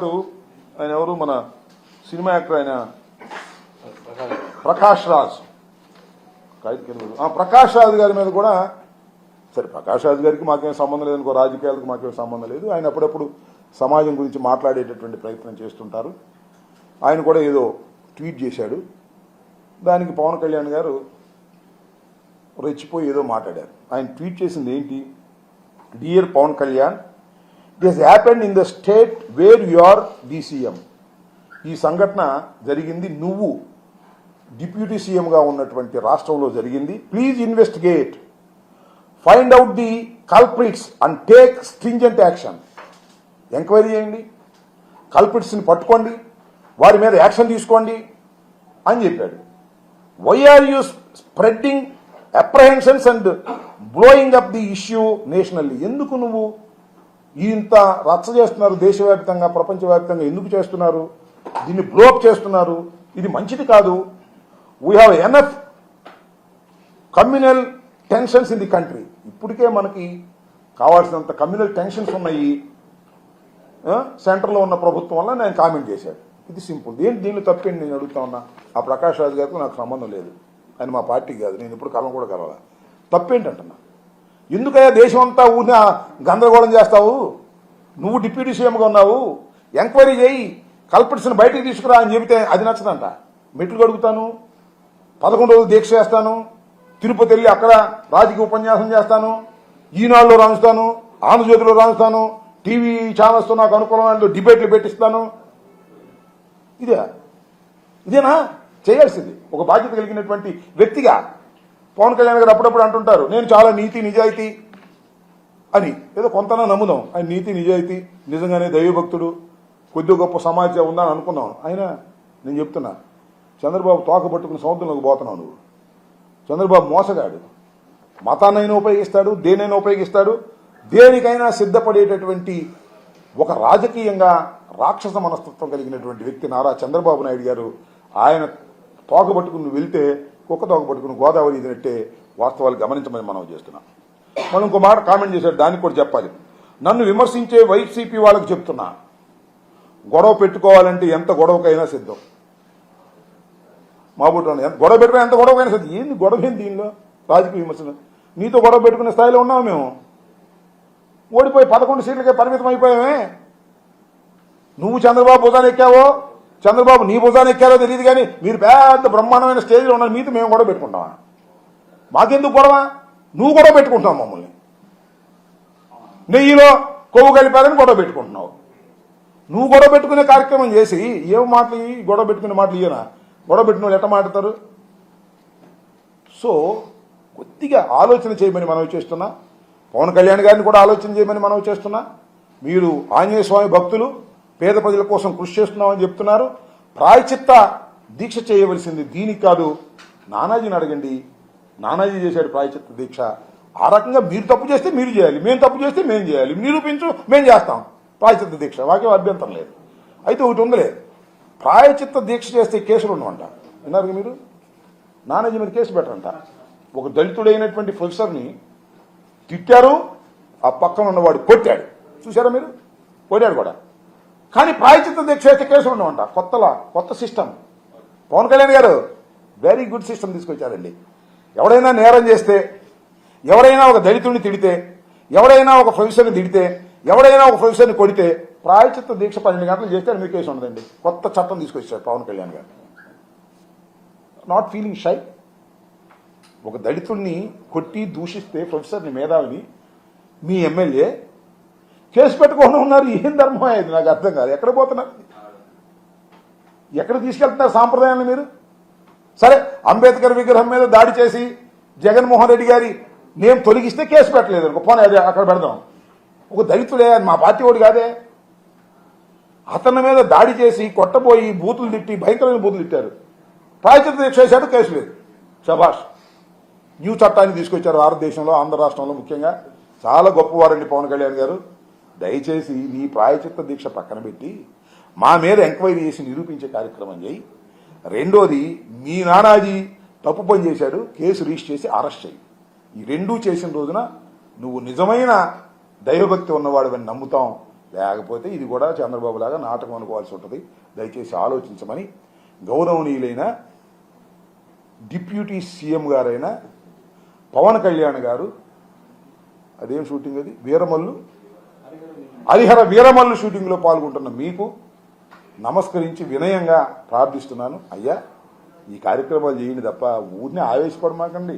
పాటు ఆయన ఎవరు? మన సినిమా యాక్టర్ ఆయన. ప్రకాష్ రాజ్. ప్రకాష్ రాజ్. గారి మీద కూడా సరే ప్రకాష్ రాజ్ గారికి మాకేం సంబంధం లేదు అనుకో రాజకీయాలకు మాకేం సంబంధం లేదు. ఆయన అప్పుడప్పుడు సమాజం గురించి మాట్లాడేటటువంటి ప్రయత్నం చేస్తుంటారు. ఆయన కూడా ఏదో ట్వీట్ చేశాడు. దానికి పవన్ కళ్యాణ్ గారు రెచ్చిపోయి ఏదో మాట్లాడారు. ఆయన ట్వీట్ చేసింది ఏంటి? Dear Pawan Kalyan it has happened in the state where you are the CM ఈ సంఘటన జరిగింది నువ్వు డిప్యూటీ సీఎంగా ఉన్నటువంటి రాష్ట్రంలో జరిగింది. Please investigate find out the culprits and take stringent action enquiry చేయండి. కల్ప్రిట్స్ని పట్టుకోండి. వారి మీద యాక్షన్ తీసుకోండి అని చెప్పాడు. Why are you spreading apprehensions and blowing up the issue nationally ఎందుకు నువ్వు ఇంత రచ్చ చేస్తున్నారు దేశవ్యాప్తంగా ప్రపంచవ్యాప్తంగా ఎందుకు చేస్తున్నారు? దీన్ని బ్లోప్ చేస్తున్నారు. ఇది మంచిది కాదు. We have enough communal tensions in the country ఇప్పటికే మనకి కావాల్సినంత కమ్యూనల్ టెన్షన్స్ ఉన్నాయి. సెంటర్లో ఉన్న ప్రభుత్వం వల్ల నేను కామెంట్ చేశాను. ఇది సింపుల్ ఏంటి దీనిలో తప్పేంటి నేను అడుగుతా ఉన్నా? ఆ ప్రకాష్ రాజు గారికి నాకు సంబంధం లేదు. ఆయన మా పార్టీ కాదు. నేను ఇప్పుడు కలం కూడా కలవాల? తప్పేంటంటున్నా ఎందుకయ్యా దేశం అంతా ఊరిన గందరగోళం చేస్తావు? నువ్వు డిప్యూటీ సీఎంగా ఉన్నావు. ఎంక్వైరీ చేయి. కల్పిట్స్ని బయటికి తీసుకురా అని చెబితే అది నచ్చదంట. మెట్లు కడుగుతాను. పదకొండు రోజులు దీక్ష చేస్తాను. తిరుపతి వెళ్ళి అక్కడ రాజకీయ ఉపన్యాసం చేస్తాను. ఈనాడులో రాణిస్తాను. ఆంధ్రజ్యోతిలో రాణిస్తాను. టీవీ ఛానల్స్తో నాకు అనుకూలమైన డిబేట్లు పెట్టిస్తాను. ఇదే ఇదేనా? చేయాల్సింది. ఒక బాధ్యత కలిగినటువంటి వ్యక్తిగా పవన్ కళ్యాణ్ గారు అప్పుడప్పుడు అంటుంటారు నేను చాలా నీతి నిజాయితీ అని. ఏదో కొంతనా నమ్ముదాం. ఆయన నీతి నిజాయితీ నిజంగానే దైవభక్తుడు కొద్ది గొప్ప సమాజం ఉందని అనుకున్నాను ఆయన నేను చెప్తున్నా చంద్రబాబు తోక పట్టుకుని సముద్రంలోకి పోతున్నావు నువ్వు. చంద్రబాబు మోసగాడు. మతాన్నైనా ఉపయోగిస్తాడు దేనైనా ఉపయోగిస్తాడు. దేనికైనా సిద్ధపడేటటువంటి ఒక రాజకీయంగా రాక్షస మనస్తత్వం కలిగినటువంటి వ్యక్తి నారా చంద్రబాబు నాయుడు గారు ఆయన తోక పట్టుకుని వెళ్తే కుక్క దొంగ పట్టుకుని గోదావరి ఇదినట్టే వాస్తవాలు గమనించమని మనం చేస్తున్నాం. మనం ఇంకో మాట కామెంట్ చేశాడు దానికి కూడా చెప్పాలి. నన్ను విమర్శించే వైసీపీ వాళ్ళకి చెప్తున్నా. గొడవ పెట్టుకోవాలంటే ఎంత గొడవకైనా సిద్ధం. మా బుట్ట ఎంత గొడవ పెట్టుకుని ఎంత గొడవకైనా సిద్ధం. ఏంది గొడవ ఏంది దీనిలో? రాజకీయ విమర్శలు. నీతో గొడవ పెట్టుకునే స్థాయిలో ఉన్నాము మేము. ఓడిపోయి పదకొండు సీట్లకే పరిమితం అయిపోయామే నువ్వు చంద్రబాబు భుజాన్ని ఎక్కావో? చంద్రబాబు నీ భుజాన్ని ఎక్కారో తెలియదు కానీ మీరు పెద్ద బ్రహ్మాండమైన స్టేజ్లో ఉన్నారు మీతో మేము గొడవ పెట్టుకుంటామా? మాకెందుకు గొడవ? నువ్వు గొడవ పెట్టుకుంటావు మమ్మల్ని. నెయ్యిలో కొవ్వు కలిపారని గొడవ పెట్టుకుంటున్నావు. నువ్వు గొడవ పెట్టుకునే కార్యక్రమం చేసి ఏం మాటలు గొడవ పెట్టుకునే మాటలు ఇయ్యనా? గొడవ పెట్టిన వాళ్ళు ఎట్ట మాట్లాడతారు? సో కొద్దిగా ఆలోచన చేయమని మనం చేస్తున్నా. పవన్ కళ్యాణ్ గారిని కూడా ఆలోచన చేయమని మనం చేస్తున్నా. మీరు ఆంజనేయ స్వామి భక్తులు పేద ప్రజల కోసం కృషి చేస్తున్నామని చెప్తున్నారు. ప్రాయచిత్త దీక్ష చేయవలసింది దీనికి కాదు. నానాజీని అడగండి. నానాజీ చేశాడు ప్రాయచిత్త దీక్ష. ఆ రకంగా మీరు తప్పు చేస్తే మీరు చేయాలి. మేము తప్పు చేస్తే మేము చేయాలి. నిరూపించు మేము చేస్తాం. ప్రాయచిత్త దీక్ష. వాక్యం అభ్యంతరం లేదు. అయితే ఒకటి ఉందిలే. ప్రాయచిత్త దీక్ష చేస్తే కేసులు ఉండమంట విన్నారు మీరు? నానాజీ మీద కేసు పెట్టరంట. ఒక దళితుడైనటువంటి ప్రొఫెసర్ని తిట్టారు. ఆ పక్కన ఉన్నవాడు కొట్టాడు. చూసారా మీరు? కొట్టాడు కూడా. కానీ ప్రాయచిత్త దీక్ష అయితే కేసులు ఉండవంట. కొత్తలా కొత్త సిస్టమ్ పవన్ కళ్యాణ్ గారు వెరీ గుడ్ సిస్టమ్ తీసుకొచ్చారండి. ఎవడైనా నేరం చేస్తే ఎవరైనా ఒక దళితుడిని తిడితే ఎవడైనా ఒక ప్రొఫెసర్ని తిడితే ఎవడైనా ఒక ప్రొఫెసర్ని కొడితే ప్రాయచిత్త దీక్ష పన్నెండు గంటలు చేస్తే మీ కేసు ఉండదండి. కొత్త చట్టం తీసుకొచ్చారు పవన్ కళ్యాణ్ గారు. నాట్ ఫీలింగ్ షై ఒక దళితుడిని కొట్టి దూషిస్తే ప్రొఫెసర్ని మేధావిని మీ ఎమ్మెల్యే కేసు పెట్టుకొని ఉన్నారు ఏం ధర్మం అయ్యేది నాకు అర్థం కాదు. ఎక్కడ పోతున్నారు? ఎక్కడ తీసుకెళ్తున్నారు సాంప్రదాయాన్ని మీరు? సరే అంబేద్కర్ విగ్రహం మీద దాడి చేసి జగన్మోహన్ రెడ్డి గారి నేమ్ తొలగిస్తే కేసు పెట్టలేదు అనుకో. పోనీ అది అక్కడ పెడదాం. ఒక దళితుడే మా పార్టీ వాడు కాదే. అతని మీద దాడి చేసి కొట్టబోయి బూతులు తిట్టి భయంకరమైన బూతులు తిట్టారు. ప్రాయచిత దీక్ష చేశాడు కేసు లేదు. శభాష్ న్యూ చట్టాన్ని తీసుకొచ్చారు భారతదేశంలో ఆంధ్ర రాష్ట్రంలో ముఖ్యంగా. చాలా గొప్పవారండి పవన్ కళ్యాణ్ గారు. దయచేసి నీ ప్రాయచిత్త దీక్ష పక్కన పెట్టి మా మీద ఎంక్వైరీ చేసి నిరూపించే కార్యక్రమం చేయి. రెండోది మీ నానాజీ తప్పు పని చేశాడు కేసు రిజిస్టర్ చేసి అరెస్ట్ చేయి. ఈ రెండూ చేసిన రోజున నువ్వు నిజమైన దైవభక్తి ఉన్నవాడు అని నమ్ముతాం. లేకపోతే ఇది కూడా చంద్రబాబు లాగా నాటకం అనుకోవాల్సి ఉంటుంది. దయచేసి ఆలోచించమని గౌరవనీయులైన డిప్యూటీ సీఎం గారైన పవన్ కళ్యాణ్ గారు అదేం షూటింగ్ అది? వీరమల్లు హరిహర వీరమల్లు షూటింగ్లో పాల్గొంటున్న మీకు నమస్కరించి వినయంగా ప్రార్థిస్తున్నాను. అయ్యా ఈ కార్యక్రమాలు చేయండి తప్ప ఊరిని ఆవేశపడమాకండి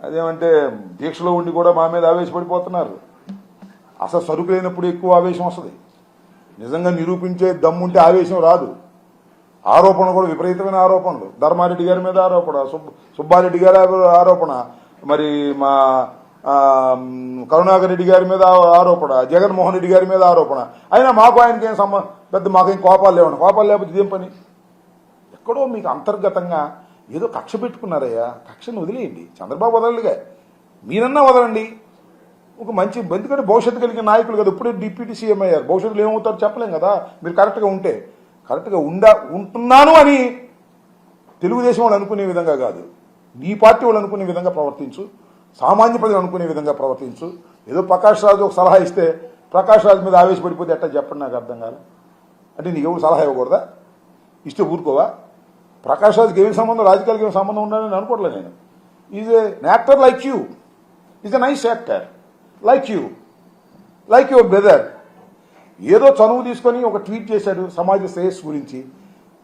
అదేమంటే దీక్షలో ఉండి కూడా మా మీద ఆవేశపడిపోతున్నారు. అసలు సరుకులైనప్పుడు ఎక్కువ ఆవేశం వస్తుంది. నిజంగా నిరూపించే దమ్ముంటే ఆవేశం రాదు. ఆరోపణ కూడా విపరీతమైన ఆరోపణలు. ధర్మారెడ్డి గారి మీద ఆరోపణ సుబ్బారెడ్డి గారి ఆరోపణ. మరి మా కరుణాకర్ రెడ్డి గారి మీద ఆరోపణ జగన్మోహన్ రెడ్డి గారి మీద ఆరోపణ. అయినా మాకు ఆయనకి ఏం సంబంధం పెద్ద మాకేం కోపాలు లేవండి. కోపాలు లేకపోతే ఇదేం పని? ఎక్కడో మీకు అంతర్గతంగా ఏదో కక్ష పెట్టుకున్నారయ్యా. కక్షను వదిలేయండి. చంద్రబాబు వదలడుగా. మీరన్నా వదలండి. ఒక మంచి ఎందుకంటే భవిష్యత్తు కలిగిన నాయకులు కదా. ఇప్పుడే డిప్యూటీ సీఎం అయ్యారు. భవిష్యత్తులో ఏమవుతారో చెప్పలేం కదా. మీరు కరెక్ట్గా ఉంటే. కరెక్ట్గా ఉండా ఉంటున్నాను అని తెలుగుదేశం వాళ్ళు అనుకునే విధంగా కాదు. నీ పార్టీ వాళ్ళు అనుకునే విధంగా ప్రవర్తించు. సామాన్య ప్రజలు అనుకునే విధంగా ప్రవర్తించు. ఏదో ప్రకాష్ రాజు ఒక సలహా ఇస్తే ప్రకాష్ రాజు మీద ఆవేశపడిపోతే ఎట్టా చెప్పండి నాకు అర్థం కాదు. అంటే నీకు ఎవరు సలహా ఇవ్వకూడదా? ఇస్తే ఊరుకోవా? ప్రకాష్ రాజుకి ఏమి సంబంధం? రాజకీయాలకి ఏమి సంబంధం ఉండాలని నేను అనుకోవట్లేదు నేను. Is a actor like you is a nice actor like you like your brother ఏదో చనువు తీసుకొని ఒక ట్వీట్ చేశాడు సమాజ శ్రేయస్సు గురించి.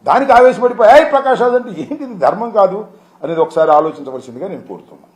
దానికి ఆవేశపడిపోయి ప్రకాష్ రాజ్ అంటే ఏంటి ఇది ధర్మం కాదు అనేది ఒకసారి ఆలోచించవలసిందిగా నేను కోరుతున్నాను.